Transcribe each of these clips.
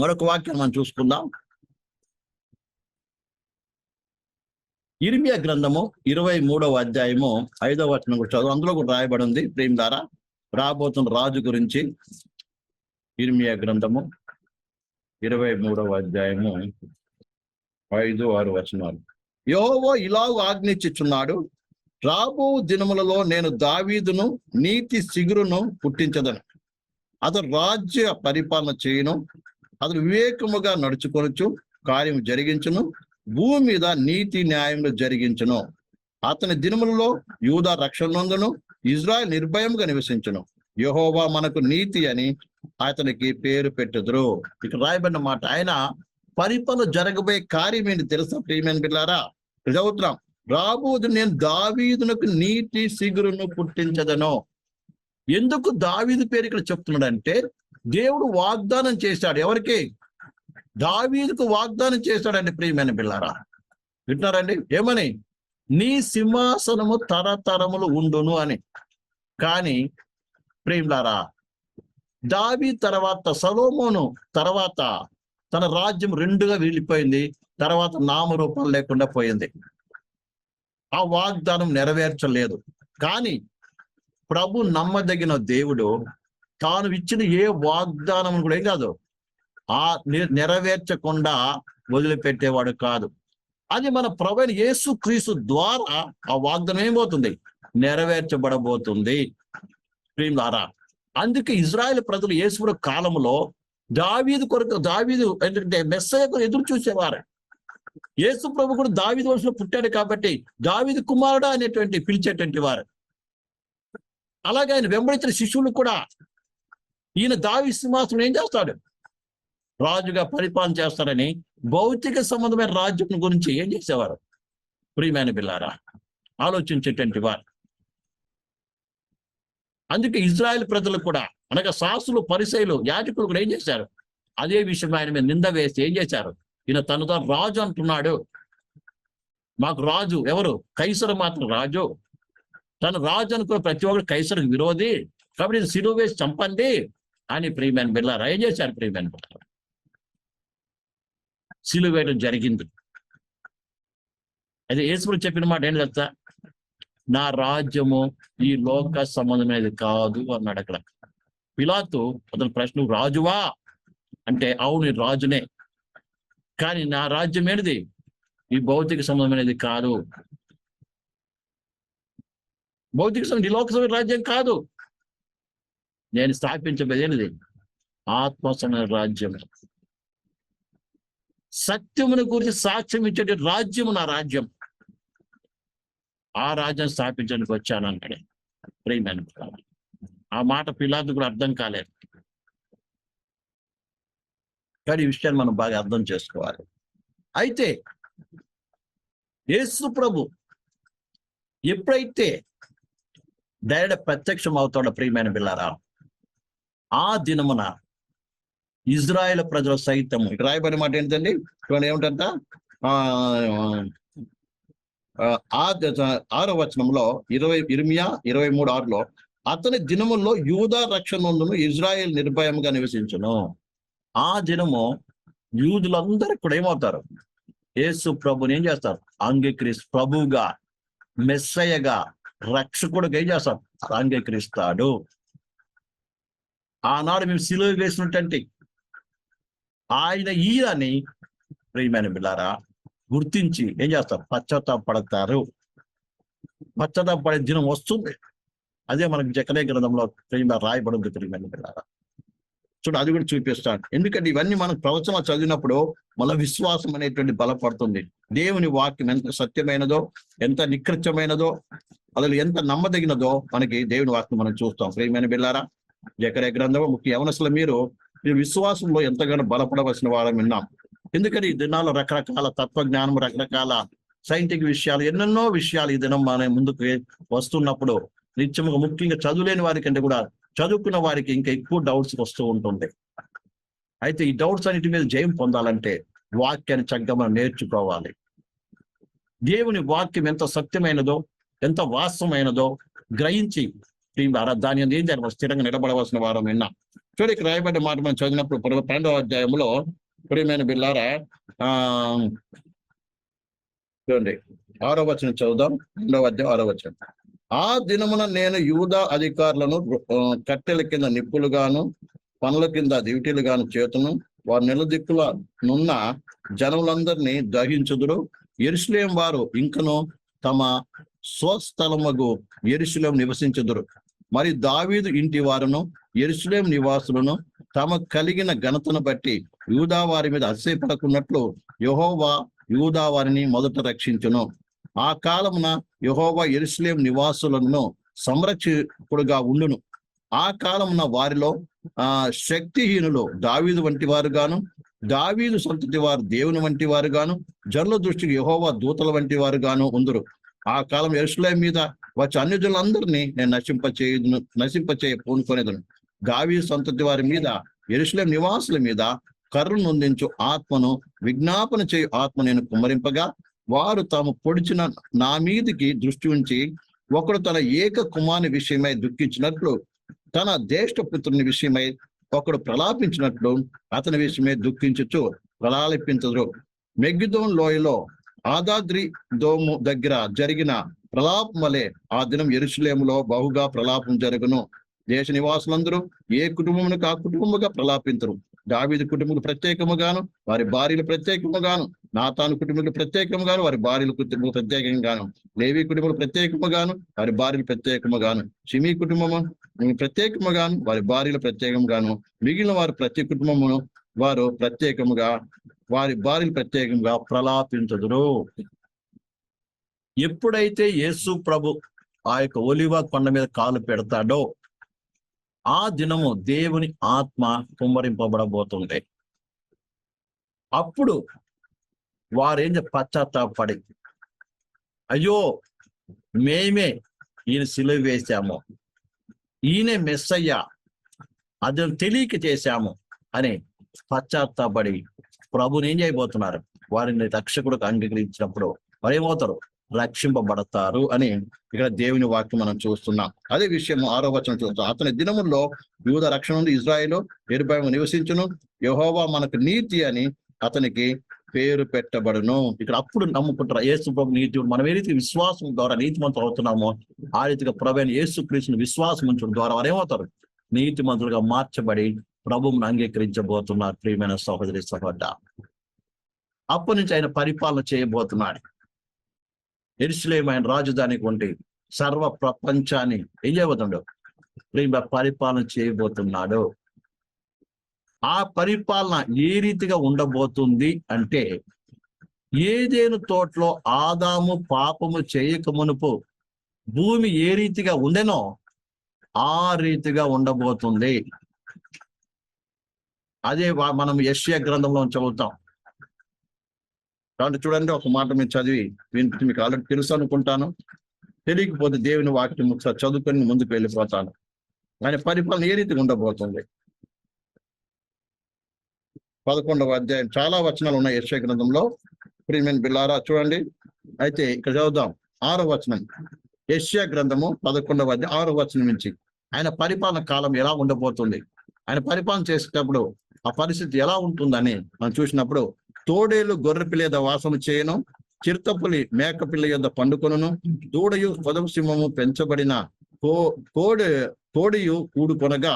మరొక వాక్యం మనం చూసుకుందాం. ఇర్మియా గ్రంథము ఇరవై మూడవ అధ్యాయము ఐదవ వచనం కూడా చదువు. అందులో కూడా రాయబడి ఉంది. ప్రేమ ద్వారా రాబోతున్న రాజు గురించి ఇర్మియా గ్రంథము ఇరవై మూడవ అధ్యాయము ఐదు ఆరు వచనాలు. యోవో ఇలా ఆజ్ఞించుచున్నాడు. రాబో దినములలో నేను దావీదును నీతి సిగురును పుట్టించదను. అతను రాజ్య పరిపాలన చేయను. అతడు వివేకముగా నడుచుకొనొచ్చు కార్యం జరిగించును భూమి మీద నీతి న్యాయములు జరిగించును. అతని దినములలో యూదా రక్షణందును ఇజ్రాయెల్ నిర్భయముగా నివసించును. యహోవా మనకు నీతి అని అతనికి పేరు పెట్టుదురు. ఇక్కడ రాయబడిన మాట ఆయన పరిపాలన జరగబోయే కార్యం ఏంటి తెలుసా ప్రియమైన పిల్లారా చదువుతున్నాం రాబోదు నేను దావీదునకు నీతి సిగురును పుట్టించదను. ఎందుకు దావీదు పేరు ఇక్కడ చెప్తున్నాడంటే దేవుడు వాగ్దానం చేశాడు. ఎవరికి? దావీదుకు వాగ్దానం చేశాడండి ప్రియమైన పిల్లారా వింటున్నారండి? ఏమని? నీ సింహాసనము తరతరములు ఉండును అని. కానీ ప్రేమిలారా దావి తర్వాత సలోమోను తర్వాత తన రాజ్యం రెండుగా వీలిపోయింది. తర్వాత నామరూపం లేకుండా పోయింది. ఆ వాగ్దానం నెరవేర్చలేదు. కానీ ప్రభు నమ్మదగిన దేవుడు తాను ఇచ్చిన ఏ వాగ్దానం కూడా ఏం కాదు. ఆ నెరవేర్చకుండా వదిలిపెట్టేవాడు కాదు. అది మన ప్రవైన యేసు క్రీస్తు ద్వారా ఆ వాగ్దానం ఏమవుతుంది? నెరవేర్చబడబోతుంది. ద్వారా అందుకే ఇజ్రాయెల్ ప్రజలు యేసుడు కాలంలో దావీదు కొరకు దావీదు ఎందుకంటే మెస్సయ్యకు ఎదురు చూసేవారు. యేసు ప్రభు కూడా దావీదు వంశంలో పుట్టాడు కాబట్టి దావీదు కుమారుడు అనేటువంటి పిలిచేటువంటి వారు. అలాగే ఆయన వెంబడించిన శిష్యులు కూడా ఈయన దావి సింహాసనం ఏం చేస్తాడు? రాజుగా పరిపాలన చేస్తాడని భౌతిక సంబంధమైన రాజ్యం గురించి ఏం చేసేవారు? ప్రియమైన బిల్లారా ఆలోచించేటువంటి వారు. అందుకే ఇజ్రాయెల్ ప్రజలు కూడా అనగా సాసులు పరిసైలు యాజకులు కూడా ఏం చేశారు? అదే విషయం ఆయన మీద నింద వేసి ఏం చేశారు? ఈయన తను తాను రాజు అంటున్నాడు. మాకు రాజు ఎవరు? కైసరు మాత్రం రాజు. తను రాజు అనుకున్న ప్రతి ఒక్కరు కైసరుకు విరోధి. కాబట్టి ఇది సిలువ వేసి చంపండి. అని ప్రియమైన బిల్లారా ఏం చేశారు ప్రియమైన బిల్లారా సిలువ వేయడం జరిగింది. అయితే యేసుడు చెప్పిన మాట ఏంటి తెలుసా? నా రాజ్యము ఈ లోక సంబంధమైనది కాదు అన్నాడు అక్కడ. పిలాతు అతని ప్రశ్న రాజువా? అంటే అవును రాజునే. కానీ నా రాజ్యం ఏంటిది? ఈ భౌతిక సంబంధమైనది కాదు. భౌతిక సంబంధం ఈ లోక రాజ్యం కాదు. నేను స్థాపించబడినది ఆత్మ రాజ్యం సత్యమును గురించి సాక్ష్యం ఇచ్చే రాజ్యము నా రాజ్యం. ఆ రాజ్యం స్థాపించడానికి వచ్చాను అన్నాడే. ప్రేమైన ఆ మాట పిల్లాదు కూడా అర్థం కాలేదు. కానీ ఈ విషయాన్ని మనం బాగా అర్థం చేసుకోవాలి. అయితే యేసు ప్రభు ఎప్పుడైతే డైరెక్ట్ ప్రత్యక్షం అవుతాడో ప్రియమైన పిల్లారా ఆ దినమున ఇజ్రాయెల్ ప్రజల సైతం ఇక్కడ రాయబడిన మాట ఏంటండి? ఇక్కడ ఏమిటంట ఆ ఆరో వచనంలో ఇరవై ఇరిమియా ఇరవై మూడు ఆరులో అతని దినముల్లో యూదా రక్షణను ఇజ్రాయెల్ నిర్భయంగా నివసించను. ఆ దినము యూదులందరూ కూడా ఏమవుతారు? యేసు ప్రభుని ఏం చేస్తారు? అంగీకరిస్ ప్రభువుగా మెస్సయ్యగా రక్షకుడుగా ఏం చేస్తారు? అంగీకరిస్తాడు. ఆనాడు మేము సిలువ వేసినటువంటి ఆయన ఈయనని ప్రియమైన బిళ్ళారా గుర్తించి ఏం చేస్తారు? పశ్చాత్తాపడతారు పశ్చాత్తాపడే దినం వస్తుంది. అదే మనకు జకలే గ్రంథంలో ప్రేమ రాయబడింది ప్రియమైన బిళ్ళారా చూడు అది కూడా చూపిస్తాడు ఎందుకంటే ఇవన్నీ మనం ప్రవచన చదివినప్పుడు మన విశ్వాసం అనేటువంటి బలపడుతుంది. దేవుని వాక్యం ఎంత సత్యమైనదో ఎంత నికృత్యమైనదో అసలు ఎంత నమ్మదగినదో మనకి దేవుని వాక్యం మనం చూస్తాం. ప్రియమైన బిల్లారా జకరే గ్రంథం ముఖ్య యవనసుల మీరు మీ విశ్వాసంలో ఎంతగానో బలపడవలసిన వారం విన్నాం. ఎందుకని ఈ దినాల్లో రకరకాల తత్వజ్ఞానం రకరకాల సైంటిఫిక్ విషయాలు ఎన్నెన్నో విషయాలు ఈ దినం మన ముందుకు వస్తున్నప్పుడు నిత్యముగా ముఖ్యంగా చదువులేని వారికంటే కూడా చదువుకున్న వారికి ఇంకా ఎక్కువ డౌట్స్ వస్తూ ఉంటుంది. అయితే ఈ డౌట్స్ అన్నిటి మీద జయం పొందాలంటే వాక్యాన్ని చక్కగా మనం నేర్చుకోవాలి. దేవుని వాక్యం ఎంత సత్యమైనదో ఎంత వాస్తవమైనదో గ్రహించి దీని ద్వారా దాని ఏం స్థిరంగా నిలబడవలసిన వారం విన్నాం చూడు ఇక్కడ రాయబడ్డ మాట మనం చదివినప్పుడు పన్నెండవ అధ్యాయంలో ప్రియమైన బిల్లారా చూడండి. ఆరో వచనం చదువుదాం. రెండవ అధ్యాయం ఆరో వచనం. ఆ దినమున నేను యూదా అధికారులను కట్టెల కింద నిప్పులుగాను పనుల కింద దివిటీలుగాను చేతును వారు నిలదిక్కుల నున్న జనములందరినీ దహించుదురు. ఎరుసలేం వారు ఇంకను తమ స్వస్థలమగు ఎరుసలేం నివసించుదురు. మరి దావీదు ఇంటి వారును ఎరుసలేం నివాసులను తమ కలిగిన ఘనతను బట్టి యూదా వారి మీద అతిశయపడకున్నట్లు యహోవా యూదా వారిని మొదట రక్షించును. ఆ కాలమున యహోవా ఎరుసలేం నివాసులను సంరక్షకుడుగా ఉండును. ఆ కాలమున వారిలో ఆ శక్తిహీనులు దావీదు వంటి వారు గాను దావీదు సంతతి వారు దేవుని వంటి వారు గాను జనుల దృష్టికి యహోవా దూతల వంటి వారు గాను ఉందరు. ఆ కాలం ఎరుసలే మీద వచ్చి అన్యజనులందరినీ నేను నశింపచేయుదును నశింపచేయ పూనుకొనేదను. గావి సంతతి వారి మీద ఎరుసలేం నివాసుల మీద కర్రు నొందించు ఆత్మను విజ్ఞాపన చేయు ఆత్మ నేను కుమ్మరింపగా వారు తాము పొడిచిన నా మీదికి దృష్టి ఉంచి ఒకడు తన ఏక కుమారుని విషయమై దుఃఖించినట్లు తన దేష్టపుత్రుని పుత్రుని విషయమై ఒకడు ప్రలాపించినట్లు అతని విషయమై దుఃఖించచ్చు ప్రలాపించదు మెగ్గిదోన్ లోయలో ఆదాద్రి దోము దగ్గర జరిగిన ప్రలాపం వలె ఆ దినం ఎరుసలేములో బహుగా ప్రలాపం జరుగును. దేశ నివాసులందరూ ఏ కుటుంబమునకు ఆ కుటుంబముగా ప్రలాపించరు దావీదు కుటుంబకు ప్రత్యేకముగాను వారి భార్యలు ప్రత్యేకముగాను నాతాను కుటుంబకు ప్రత్యేకముగాను వారి భార్యలు కుటుంబం ప్రత్యేకంగాను లేవి కుటుంబం ప్రత్యేకముగాను వారి భార్యలు ప్రత్యేకముగాను సిమి కుటుంబము ప్రత్యేకముగాను వారి భార్యలు ప్రత్యేకంగాను మిగిలిన వారి ప్రతి కుటుంబమును వారు ప్రత్యేకముగా వారి భార్యలు ప్రత్యేకంగా ప్రలాపించదురు. ఎప్పుడైతే యేసు ప్రభు ఆ యొక్క ఒలివ కొండ మీద కాలు పెడతాడో ఆ దినము దేవుని ఆత్మ కుమ్మరింపబడబోతుంది అప్పుడు వారేం పశ్చాత్తాపడి అయ్యో మేమే ఈయన సిలువ వేశాము ఈయనే మెస్సయ్య అది తెలియక చేశాము అని పశ్చాత్తాపడి ప్రభుని ఏం చేయబోతున్నారు? వారిని రక్షకుడికి అంగీకరించినప్పుడు వారు ఏమవుతారు రక్షింపబడతారు అని ఇక్కడ దేవుని వాక్యం మనం చూస్తున్నాం. అదే విషయం ఆరో వచనం చూస్తాం. అతని దినముల్లో వివిధ రక్షణ నుండి ఇజ్రాయేలు నివసించును. యహోవా మనకు నీతి అని అతనికి పేరు పెట్టబడును. ఇక్కడ అప్పుడు నమ్ముకుంటారు. యేసు ప్రభు నీతి మనం ఏ రీతి విశ్వాసం ద్వారా నీతిమంతులు అవుతున్నామో ఆ రీతిగా ప్రభు యేసు క్రీస్తుని విశ్వాసం ఉంచడం ద్వారా వారు ఏమవుతారు నీతిమంతులుగా మార్చబడి ప్రభువును అంగీకరించబోతున్నారు ప్రియమైన సహోదరి సహోదర. అప్పటి నుంచి ఆయన పరిపాలన చేయబోతున్నాడు. ఎరుసలేం ఆయన రాజధానికి ఉండి సర్వ ప్రపంచాన్ని ఏం ప్రేమ పరిపాలన చేయబోతున్నాడు. ఆ పరిపాలన ఏ రీతిగా ఉండబోతుంది అంటే ఏదేను తోటలో ఆదాము పాపము చేయక మునుపు భూమి ఏ రీతిగా ఉండెనో ఆ రీతిగా ఉండబోతుంది. అదే వా- మనం యశ్య గ్రంథంలో చదువుతాం. కాబట్టి చూడండి ఒక మాట మీరు చదివి వినిపించి మీకు ఆల్రెడీ తెలుసు అనుకుంటాను. తెలియకపోతే దేవుని వాక్యం ఒకసారి చదువుకొని ముందుకు వెళ్ళిపోతాను. ఆయన పరిపాలన ఏ రీతిగా ఉండబోతుంది? పదకొండవ అధ్యాయం. చాలా వచనాలు ఉన్నాయి యశ్వ గ్రంథంలో. ప్రియమైన బిల్లారా చూడండి. అయితే ఇక్కడ చదువుదాం. ఆరో వచనం. యశ్య గ్రంథము పదకొండవ అధ్యాయం ఆరో వచనం నుంచి. ఆయన పరిపాలన కాలం ఎలా ఉండబోతుంది? ఆయన పరిపాలన చేసేటప్పుడు ఆ పరిస్థితి ఎలా ఉంటుందని మనం చూసినప్పుడు తోడేలు గొర్రె పిల్ల యొక్క వాసన చేయను చిరుతపులి మేక పిల్ల యొక్క పండుకొనును దూడయు పొదవు సింహము పెంచబడిన కో కోడి కోడియు కూడుకొనగా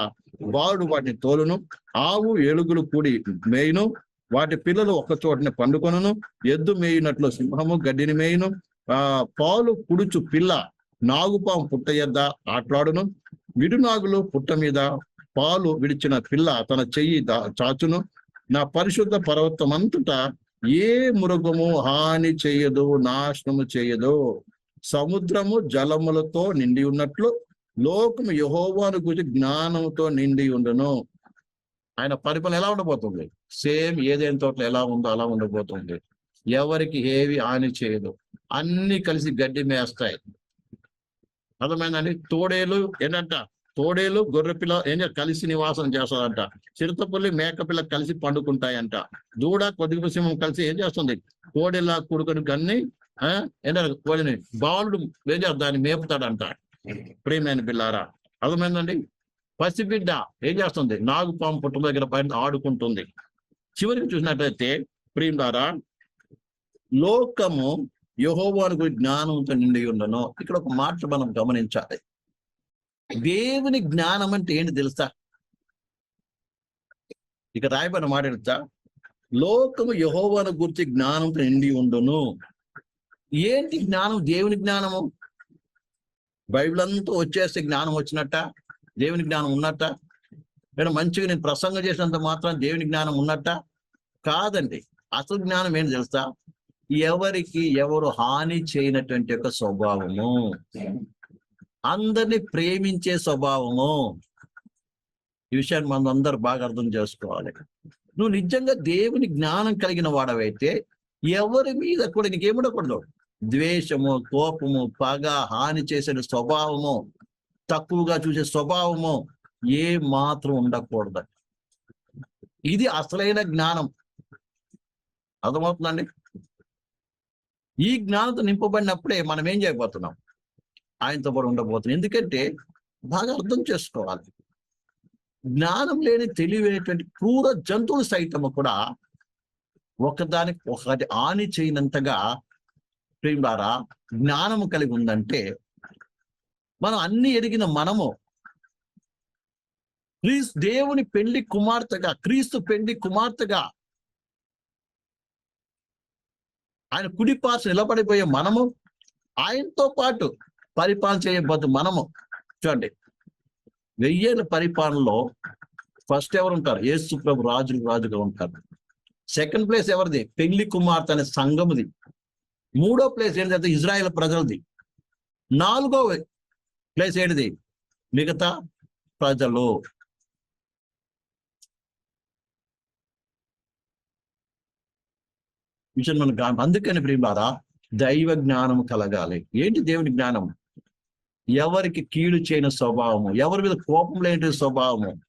బాలుడు వాటిని తోలును ఆవు ఏలుగులు కూడి మేయును వాటి పిల్లలు ఒక చోటని పండుకొనును ఎద్దు మేయినట్లు సింహము గడ్డిని మేయును ఆ పాలు కుడుచు పిల్ల నాగుపాము పుట్ట యొద్ద ఆట్లాడును విడునాగులు పుట్ట మీద పాలు విడిచిన పిల్ల తన చెయ్యి చాచును. నా పరిశుద్ధ పర్వతం అంతటా ఏ మృగము హాని చేయదు నాశనము చేయదు. సముద్రము జలములతో నిండి ఉన్నట్లు లోకము యహోవాను గురించి జ్ఞానంతో నిండి ఉండును. ఆయన పరిపాలన ఎలా ఉండబోతుంది? సేమ్ ఏదైనా తోటలో ఎలా ఉందో అలా ఉండబోతుంది. ఎవరికి ఏవి హాని చేయదు. అన్ని కలిసి గడ్డి మేస్తాయి. అర్థమైందండి? తోడేలు ఏంటంట? తోడేలు గొర్రె పిల్ల ఏం కలిసి నివాసం చేస్తారంట చిరుతపుల్లి మేకపిల్ల కలిసి పండుకుంటాయంట. దూడ కొద్దిగా సింహం కలిసి ఏం చేస్తుంది? కోడెలా కొడుకుని గన్ని ఆ, ఏంటంటే కోడిని బాలుడు ఏం చేస్తారు? దాన్ని మేపుతాడంట. ప్రేమైన పిల్లారా అర్థమైందండి? పసిబిడ్డ ఏం చేస్తుంది? నాగుపాము పుట్ట దగ్గర పైన ఆడుకుంటుంది. చివరికి చూసినట్లయితే ప్రియులారా లోకము యహోవానికి జ్ఞానంతో నిండి ఉండను. ఇక్కడ ఒక మాట మనం గమనించాలి. దేవుని జ్ఞానం అంటే ఏంటి తెలుసా? ఇక రాయబడిన మాట తెలుసా లోకము యహోవాను గురించి జ్ఞానంతో నిండి ఉండును. ఏంటి జ్ఞానం? దేవుని జ్ఞానము. బైబిల్ అంతా వచ్చేస్తే జ్ఞానం వచ్చినట్ట? దేవుని జ్ఞానం ఉన్నట్ట? నేను మంచిగా నేను ప్రసంగం చేసినంత మాత్రం దేవుని జ్ఞానం ఉన్నట్ట? కాదండి. అసలు జ్ఞానం ఏంటి తెలుసా? ఎవరికి ఎవరు హాని చేయనటువంటి యొక్క స్వభావము. అందరిని ప్రేమించే స్వభావము. ఈ విషయాన్ని మనం అందరు బాగా అర్థం చేసుకోవాలి. నువ్వు నిజంగా దేవుని జ్ఞానం కలిగిన వాడవైతే ఎవరి మీద కూడా నీకేమిడకూడదు ద్వేషము కోపము పగ హాని చేసే స్వభావము తక్కువగా చూసే స్వభావము ఏ మాత్రం ఉండకూడదు. ఇది అసలైన జ్ఞానం. అర్థమవుతుందండి? ఈ జ్ఞానంతో నింపబడినప్పుడే మనం ఏం చేయబోతున్నాం? ఆయనతో పాటు ఉండబోతున్నాం ఎందుకంటే బాగా అర్థం చేసుకోవాలి. జ్ఞానం లేని తెలివైనటువంటి క్రూర జంతువులు సైతము కూడా ఒకదానికి ఒకటి హాని చేయనంతగా ప్రేమారా జ్ఞానము కలిగి ఉందంటే మనం అన్ని ఎరిగిన మనము క్రీస్తు దేవుని పెళ్ళి కుమార్తెగా క్రీస్తు పెళ్ళి కుమార్తెగా ఆయన కుడి నిలబడిపోయే మనము ఆయనతో పాటు పరిపాలన చేయబోతు మనము. చూడండి. వెయ్యేళ్ళ పరిపాలనలో ఫస్ట్ ఎవరు ఉంటారు యేసు ప్రభు రాజులు రాజుగా ఉంటారు. సెకండ్ ప్లేస్ ఎవరిది? పెళ్ళి కుమార్తె అనే సంఘముది. మూడో ప్లేస్ ఏంటంటే ఇజ్రాయెల్ ప్రజలది. నాలుగో ప్లేస్ ఏంటిది? మిగతా ప్రజలు. విషయం మనం అందుకని ప్రియులారా దైవ జ్ఞానం కలగాలి. ఏంటి దేవుని జ్ఞానం ఎవరికి కీడు చేయని స్వభావము ఎవరి మీద కోపం లేని స్వభావము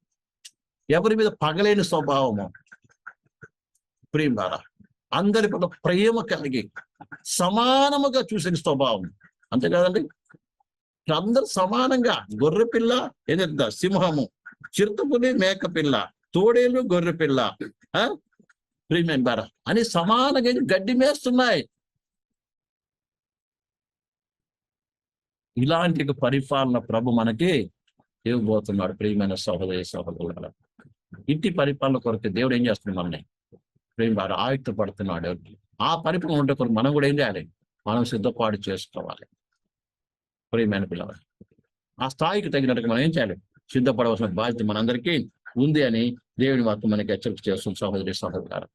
ఎవరి మీద పగలేని స్వభావము. ప్రియులారా అందరి పట్ల ప్రేమ కలిగి సమానముగా చూసిన స్వభావం. అంతేకాదండి అందరు సమానంగా గొర్రె పిల్ల ఏదైతే సింహము చిరుతపులి మేక పిల్ల తోడేలు గొర్రె పిల్ల ఆ? ప్రీమియం అని సమానంగా గడ్డి మేస్తున్నాయి. ఇలాంటి ఒక పరిపాలన ప్రభు మనకి ఇవ్వబోతున్నాడు. ప్రియమైన సహోదయ సహోదరుల ఇంటి పరిపాలన కొరకు దేవుడు ఏం చేస్తున్నాడు మనల్ని? ప్రేమ ఆయుక్త పడుతున్నాడు ఆ పరిపాలన ఉంటే కొరకు మనం కూడా ఏం చేయాలి? మనం సిద్ధపాటు చేసుకోవాలి. ప్రియమైన పిల్లలు ఆ స్థాయికి తగినట్టుగా మనం ఏం చేయాలి? సిద్ధపడవలసిన బాధ్యత మనందరికీ ఉంది అని దేవుని వార్త మనకి హెచ్చరిక చేస్తుంది సహోదరి సహోదరు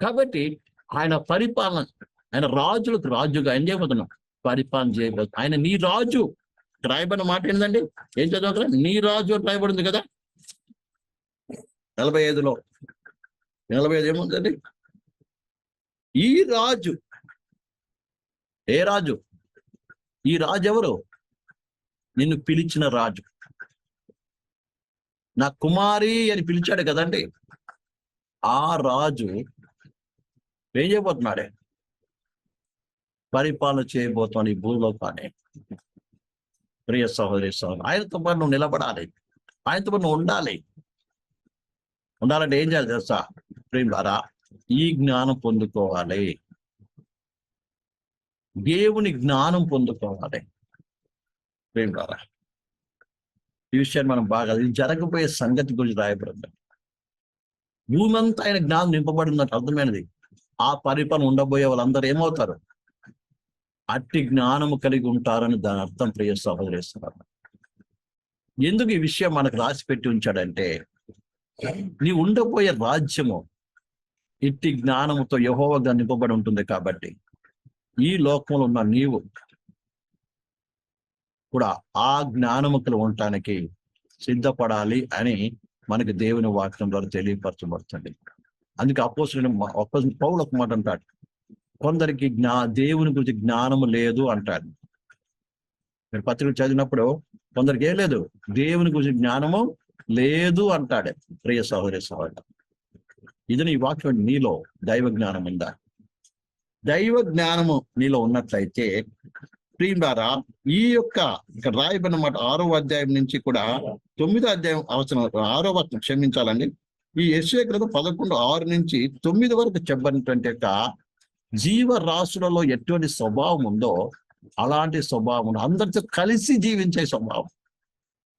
కాబట్టి ఆయన పరిపాలన ఆయన రాజులకు రాజుగా ఏం చేయబోతున్నాడు పరిపాలన చేయగలదు ఆయన నీ రాజు. రాయబడిన మాట ఏంటండి? ఏం చదువు నీ రాజు అని రాయబడింది కదా? నలభై ఐదులో. నలభై ఐదు ఏముందండి? ఈ రాజు. ఏ రాజు? ఈ రాజు ఎవరు నిన్ను పిలిచిన రాజు. నా కుమారి అని పిలిచాడు కదండి. ఆ రాజు ఏం చేయబోతున్నాడే? పరిపాలన చేయబోతున్నాడు ఈ భూలోకాన్ని. ప్రియ సహోదరి సహోదరు ఆయనతో పాటు నువ్వు నిలబడాలి. ఆయనతో పాటు నువ్వు ఉండాలి. ఉండాలంటే ఏం చేయాలి తెలుసా? ప్రేమలారా ఈ జ్ఞానం పొందుకోవాలి. దేవుని జ్ఞానం పొందుకోవాలి. ప్రేమలారా ఈ విషయాన్ని మనం బాగా ఇది జరగబోయే సంగతి గురించి రాయబడింది. భూమి అంతా ఆయన జ్ఞానం నింపబడినట్టు అర్థమైనది. ఆ పరిపాలన ఉండబోయే వాళ్ళందరూ ఏమవుతారు? అట్టి జ్ఞానము కలిగి ఉంటారని దాని అర్థం ప్రియ సహోదరేస్తున్నారు ఎందుకు ఈ విషయం మనకు రాసి పెట్టి ఉంచాడంటే నీ ఉండబోయే రాజ్యము ఇట్టి జ్ఞానముతో యహోవగా నింపబడి ఉంటుంది కాబట్టి ఈ లోకంలో ఉన్న నీవు కూడా ఆ జ్ఞానముకులు ఉండటానికి సిద్ధపడాలి అని మనకి దేవుని వాక్యం ద్వారా తెలియపరచబడుతుంది. అందుకే అపోసిన పౌలు ఒక మాట అంటాడు. కొందరికి జ్ఞా దేవుని గురించి జ్ఞానము లేదు అంటాడు మీరు పత్రిక చదివినప్పుడు కొందరికి ఏం లేదు దేవుని గురించి జ్ఞానము లేదు అంటాడు. ప్రియ సహోదరి సహోదరు ఇది నీ వాక్యం నీలో దైవ జ్ఞానం ఉందా? దైవ జ్ఞానము నీలో ఉన్నట్లయితే ప్రియులారా ఈ యొక్క ఇక్కడ రాయబడిన మాట ఆరో అధ్యాయం నుంచి కూడా తొమ్మిదో అధ్యాయం అవసరం ఆరో వచనం క్షమించాలండి. ఈ యశ్వ గ్రంథం పదకొండు ఆరు నుంచి తొమ్మిది వరకు చెప్పినటువంటి యొక్క జీవరాశులలో ఎటువంటి స్వభావం ఉందో అలాంటి స్వభావం ఉంది. అందరితో కలిసి జీవించే స్వభావం.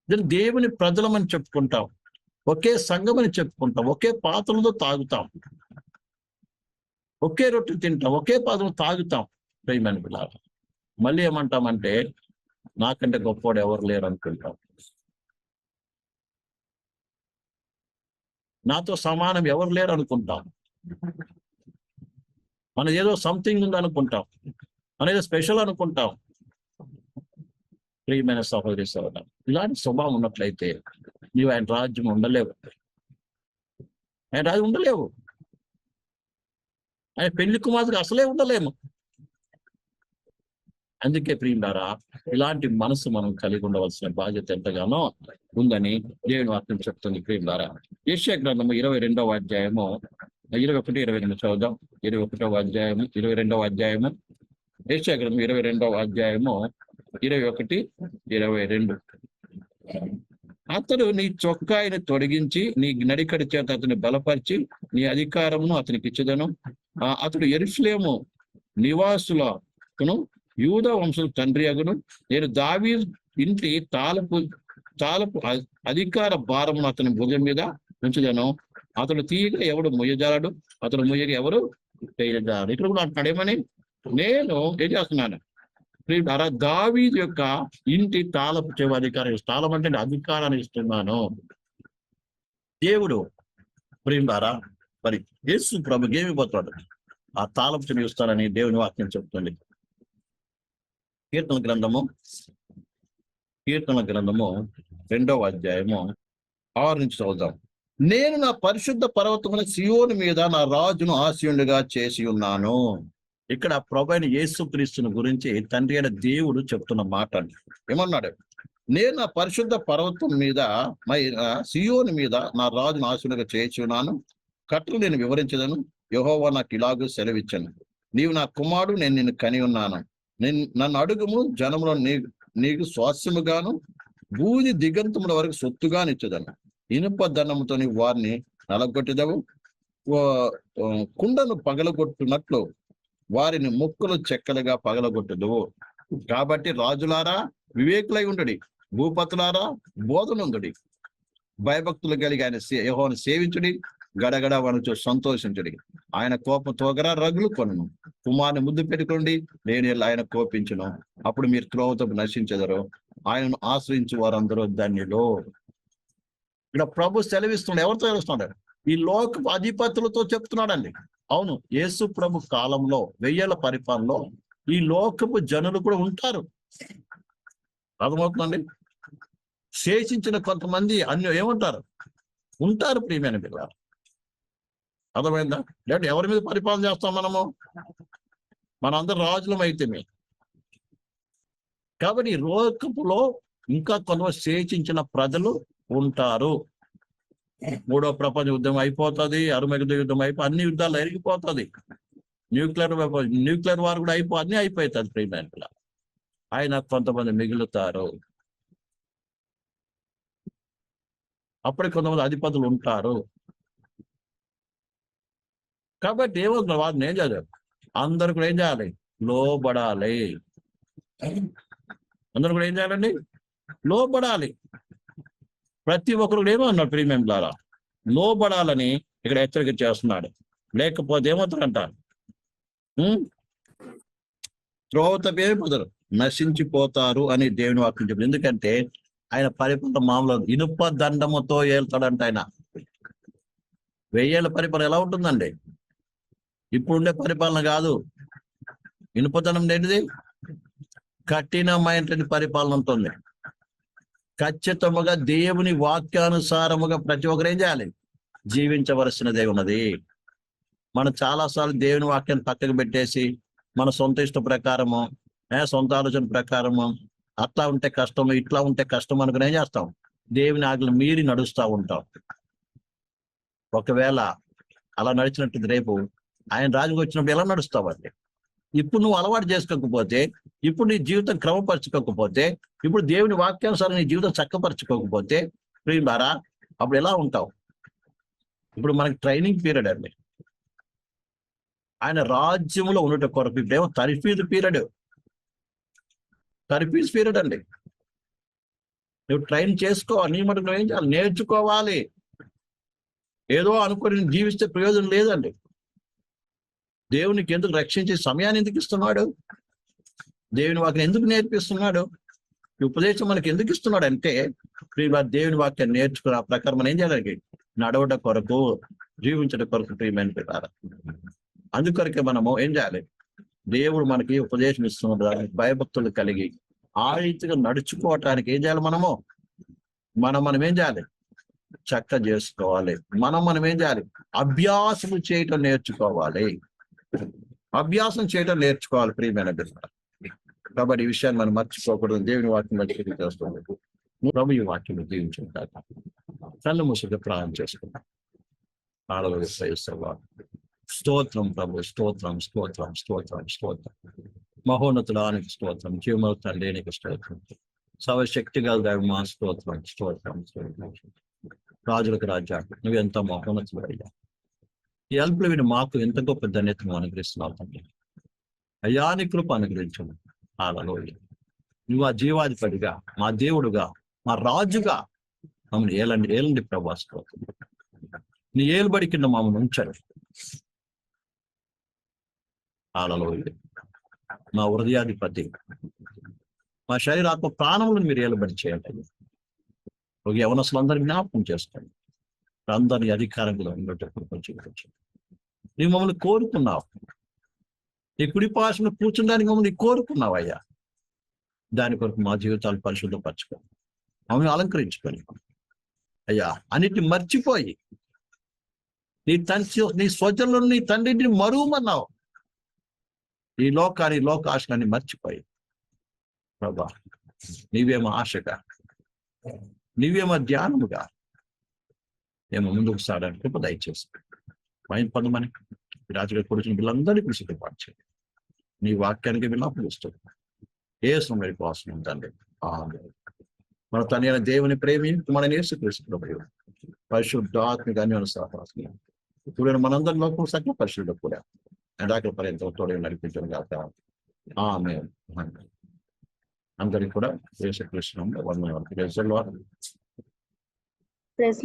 దీన్ని దేవుని ప్రజలమని చెప్పుకుంటాం. ఒకే సంఘమని చెప్పుకుంటాం. ఒకే పాత్రలతో తాగుతాం. ఒకే రొట్టె తింటాం. ఒకే పాత్రలో తాగుతాం. ప్రేమని పిల్లలు మళ్ళీ ఏమంటామంటే నాకంటే గొప్పవాడు ఎవరు లేరు అనుకుంటాం. నాతో సమానం ఎవరు లేరు అనుకుంటాం. మన ఏదో సంథింగ్ ఉంది అనుకుంటాం మన ఏదో స్పెషల్ అనుకుంటాం. ప్రియమైన సహోదరి సహోదరు ఇలాంటి స్వభావం ఉన్నట్లయితే నీవు ఆయన రాజ్యం ఉండలేవు. ఆయన రాజ్యం ఉండలేవు. ఆయన పెళ్ళి కుమార్తెగా అసలే ఉండలేము. అందుకే ప్రియులారా ఇలాంటి మనసు మనం కలిగి ఉండవలసిన బాధ్యత ఎంతగానో ఉందని దేవుని వాక్యం చెప్తుంది ప్రియులారా. ఏషియా గ్రంథము ఇరవై రెండవ అధ్యాయము ఇరవై ఒకటి ఇరవై రెండు చదువుదాం ఇరవై ఒకటవ అధ్యాయము ఇరవై రెండవ అధ్యాయము ఏషియా గ్రంథం ఇరవై రెండవ అధ్యాయము ఇరవై ఒకటి ఇరవై రెండు. అతడు నీ చొక్కాయిని తొడిగించి నీ నడికడి చేత అతని బలపరిచి నీ అధికారమును అతనికి ఇచ్చదను. అతడు ఎరుఫ్లేము నివాసులను యూద వంశం తండ్రి అగును. నేను దావీ ఇంటి తాలపు తాలపు అధికార భారమును అతని భుజం మీద ఉంచుదను. అతడు తీయక ఎవడు మొయ్యజాలడు అతడు మొయ్యగా ఎవరు చేయజాలడు ఇక్కడ కూడా అంటున్నాడు. ఏమని? నేను ఏం చేస్తున్నాను? అలా దావీదు యొక్క ఇంటి తాళపు చెవి అధికారం తాళం అంటే అధికారాన్ని ఇస్తున్నాను. దేవుడు ప్రేమారా మరి యేసు ప్రభు ఏమిపోతాడు ఆ తాళపు చెవి ఇస్తానని దేవుని వాక్యం చెప్తుంది. కీర్తన గ్రంథము కీర్తన గ్రంథము రెండవ అధ్యాయము ఆరు నుంచి చదువుదాం. నేను నా పరిశుద్ధ పర్వతమైన సియోని మీద నా రాజును ఆశయుడిగా చేసి ఉన్నాను. ఇక్కడ ప్రభు అయిన యేసుక్రీస్తుని గురించి తండ్రి అయిన దేవుడు చెప్తున్న మాట ఏమన్నాడు? నేను నా పరిశుద్ధ పర్వతం మీద సియోని మీద నా రాజును ఆశయుడిగా చేసి ఉన్నాను. కట్టలు నేను వివరించదను. యహోవా నాకు ఇలాగూ సెలవిచ్చాను. నీవు నా కుమారుడు నేను నిన్ను కని ఉన్నాను. నేను నన్ను అడుగుము జనములో నీ నీకు స్వాస్యముగాను భూమి దిగంతముల వరకు సొత్తుగా నిచ్చదను ఇనుప దండముతో వారిని నలగొట్టెదవు. ఓ- కుండను పగలగొట్టునట్లు వారిని ముక్కలు చెక్కలుగా పగలగొట్టదు కాబట్టి రాజులారా వివేకులై ఉండడి భూపతులారా బోధనుందుడి భయభక్తులు కలిగి ఆయన యహోను సేవించుడి గడగడ వనచు సంతోషించుడి. ఆయన కోపం తోగరా రగులు కొను కుమార్ని ముద్దు పెట్టుకోండి నేను ఆయన కోపించును. అప్పుడు మీరు త్రోవతో నశించదరు. ఆయనను ఆశ్రయించు వారందరూ ధన్యులు. ఇక్కడ ప్రభు సెలవిస్తున్నాడు ఎవరితో సెలవిస్తున్నాడు ఈ లోక అధిపతులతో చెప్తున్నాడండి. అవును యేసు ప్రభు కాలంలో వెయ్యేళ్ళ పరిపాలనలో ఈ లోకపు జనులు కూడా ఉంటారు. అర్థమవుతుందండి? శేషించిన కొంతమంది అన్య ఏమంటారు? ఉంటారు ప్రియమైన పిల్ల అర్థమైందా? లేదంటే ఎవరి మీద పరిపాలన చేస్తాం మనము? మనందరం రాజులం అయితే కాబట్టి ఈ లోకపులో ఇంకా కొంతమంది శేషించిన ప్రజలు ఉంటారు. మూడో ప్రపంచ యుద్ధం అయిపోతుంది అరుమగ యుద్ధం అయిపో అన్ని యుద్ధాలు ఎరిగిపోతుంది. న్యూక్లియర్ న్యూక్లియర్ వార్ కూడా అయిపో అన్ని అయిపోతుంది ప్రియమైన ఆయన కొంతమంది మిగులుతారు. అప్పటికి కొంతమంది అధిపతులు ఉంటారు. కాబట్టి ఏమవుతుంది వారిని ఏం చేయాలి? అందరు కూడా ఏం చేయాలి? లోబడాలి. అందరు కూడా ఏం చేయాలండి? లోబడాలి. ప్రతి ఒక్కరు కూడా ఏమో అన్నాడు ప్రీమియం ద్వారా లోబడాలని ఇక్కడ హెచ్చరిక చేస్తున్నాడు. లేకపోతే ఏమవుతారంట? త్రోవత ముదరు నశించిపోతారు అని దేవుని వాక్యం చెప్పారు ఎందుకంటే ఆయన పరిపాలన మామూలు ఇనుప దండముతో ఏళ్తాడంట ఆయన. వెయ్యేళ్ళ పరిపాలన ఎలా ఉంటుందండి? ఇప్పుడుండే పరిపాలన కాదు. ఇనుప దండం ఏంటిది? కఠినమైనటువంటి పరిపాలన ఉంటుంది. ఖచ్చితముగా దేవుని వాక్యానుసారముగా ప్రతి ఒక్కరు ఏం చేయాలి? జీవించవలసినదే ఉన్నది. మనం చాలాసార్లు దేవుని వాక్యాన్ని పక్కకు పెట్టేసి మన సొంత ఇష్ట ప్రకారము సొంత ఆలోచన ప్రకారము అట్లా ఉంటే కష్టము ఇట్లా ఉంటే కష్టం అనుకుని ఏం చేస్తాం? దేవుని ఆజ్ఞలు మీరి నడుస్తూ ఉంటాం. ఒకవేళ అలా నడిచినట్టు రేపు ఆయన రాజుకు వచ్చినప్పుడు ఎలా నడుస్తామండి ఇప్పుడు నువ్వు అలవాటు చేసుకోకపోతే ఇప్పుడు నీ జీవితం క్రమపరచుకోకపోతే ఇప్పుడు దేవుని వాక్యానుసారం నీ జీవితం చక్కపరచుకోకపోతే ప్రియులారా అప్పుడు ఎలా ఉంటావు? ఇప్పుడు మనకి ట్రైనింగ్ పీరియడ్ అండి. ఆయన రాజ్యంలో ఉండట కొరకు ఇప్పుడేమో తరిఫీదు పీరియడ్ తరిఫీజ్ పీరియడ్ అండి. నువ్వు ట్రైన్ చేసుకోవాలి నీ మటుకు నువ్వేం చేయాలి? నేర్చుకోవాలి. ఏదో అనుకుని జీవిస్తే ప్రయోజనం లేదండి. దేవునికి ఎందుకు రక్షించే సమయాన్ని ఎందుకు ఇస్తున్నాడు? దేవుని వాక్యం ఎందుకు నేర్పిస్తున్నాడు? ఈ ఉపదేశం మనకి ఎందుకు ఇస్తున్నాడు అంటే ప్రియ దేవుని వాక్యాన్ని నేర్చుకున్న ఆ ప్రకారం మనం ఏం చేయాలి నడవడ కొరకు జీవించడం కొరకు ప్రియమైన పిల్లారా అందుకొరకే మనము ఏం చేయాలి? దేవుడు మనకి ఉపదేశం ఇస్తున్నాడు దానికి భయభక్తులు కలిగి ఆ రీతిగా నడుచుకోవటానికి ఏం చేయాలి మనము? మనం మనం ఏం చేయాలి? చక్క చేసుకోవాలి. మనం మనం ఏం చేయాలి? అభ్యాసం చేయటం నేర్చుకోవాలి. అభ్యాసం చేయడం నేర్చుకోవాలి ప్రియమైన బిడ్డ కాబట్టి ఈ విషయాన్ని మనం మర్చిపోకూడదు. దేవుని వాక్యం మర్చిపోయి చేస్తుంది. ప్రభు ఈ వాక్యం జీవించుంటారు కళ్ళు ముసుగా ప్రాణం చేసుకుంటాం ఆడవ స్తోత్రం ప్రభు స్తోత్రం స్తోత్రం స్తోత్రం స్తోత్రం. మహోన్నతుడానికి స్తోత్రం జీవమల తండ్రికి స్తోత్రం? సవశక్తి గల దైవమా స్తోత్రం స్తోత్రం స్తోత్రం. రాజులకు రాజ్యాకు నువ్వు ఎంత మహోన్నతులు అయ్యా ఈ అల్పులు విని మాకు ఎంత గొప్ప ధన్యతను అనుగ్రహిస్తున్నావు తండ్రి. అయ్యా నీ కృప అనుగ్రహించము. ఆలలో నువ్వు ఆ జీవాధిపతిగా మా దేవుడుగా మా రాజుగా మమ్మల్ని ఏలండి ఏలండి ప్రభాస్ నీ ఏలుబడి కింద మమ్మల్ని ఉంచండి ఆలలో మా హృదయాధిపతి మా శరీరాత్మ ప్రాణములను మీరు ఏలుబడి చేయండి. ఒక యవనసులందరూ జ్ఞాపకం చేసుకోండి. అందరి అధికారంలో ఉండేటప్పుడు కొంచెం నీవు మమ్మల్ని కోరుకున్నావు. నీ కుడిపాసన కూర్చుండడానికి మమ్మల్ని కోరుకున్నావు అయ్యా. దాని కొరకు మా జీవితాలు పరిశుద్ధపరచుకొని మమ్మల్ని అలంకరించుకొని. అయ్యా అన్నిటిని మర్చిపోయి నీ తండ్రి నీ స్వజనులను నీ తండ్రిని మరువమన్నావు. ఈ లోకాన్ని లోక ఆశలని మర్చిపోయి. ప్రభా నీవేమో ఆశగా. నీవేమో ధ్యానముగా. నేను ముందుకు సాగడానికి కృప దయచేసి మైన్ పొందమని రాజుగారి కొడుకుని వీళ్ళందరినీ కూడా సిద్ధపాటు చేయండి. నీ వాక్యానికి విన్నప్పుడు ఏ సమయం కోసం ఉందండి మన తన దేవుని ప్రేమి మన నేర్చుకృష్ణ పరిశుద్ధాత్మిక అన్యోన అనుసరణ ఇప్పుడు మనందరి లోకం సకల పరిశుద్ధ కూడా ఎండాకల పర్యంతం తోడే నడిపించడం కాక ఆమె అందరికి కూడా యేసుకృష్ణ వందనాలు. Praise Tres